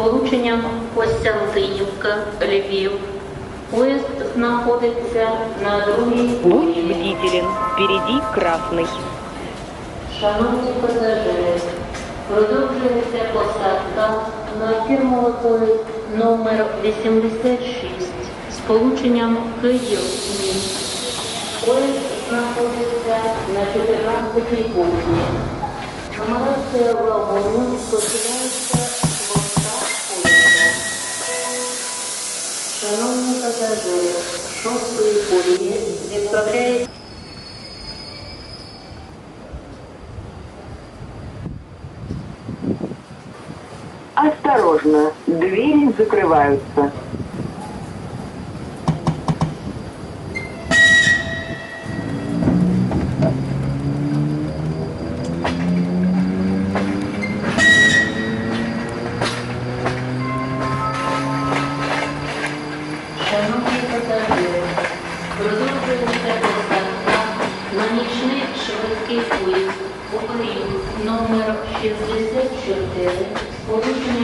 сполученням Костянтинівка, Львів. Поїзд знаходиться на другій Будь бдителен, впереді красний. Шановні пасажири, продовжується посадка на фірмовий поїзд номер 86 з полученням Київ. Поїзд знаходиться на 14-й кухні. Вагону 117. Шановні пасажири, шостої колії відправляється Осторожно, двери закрываются. Шановні пасажири, продовжується доставка на нічний швидкий поїзд у період номер 64 з порушенням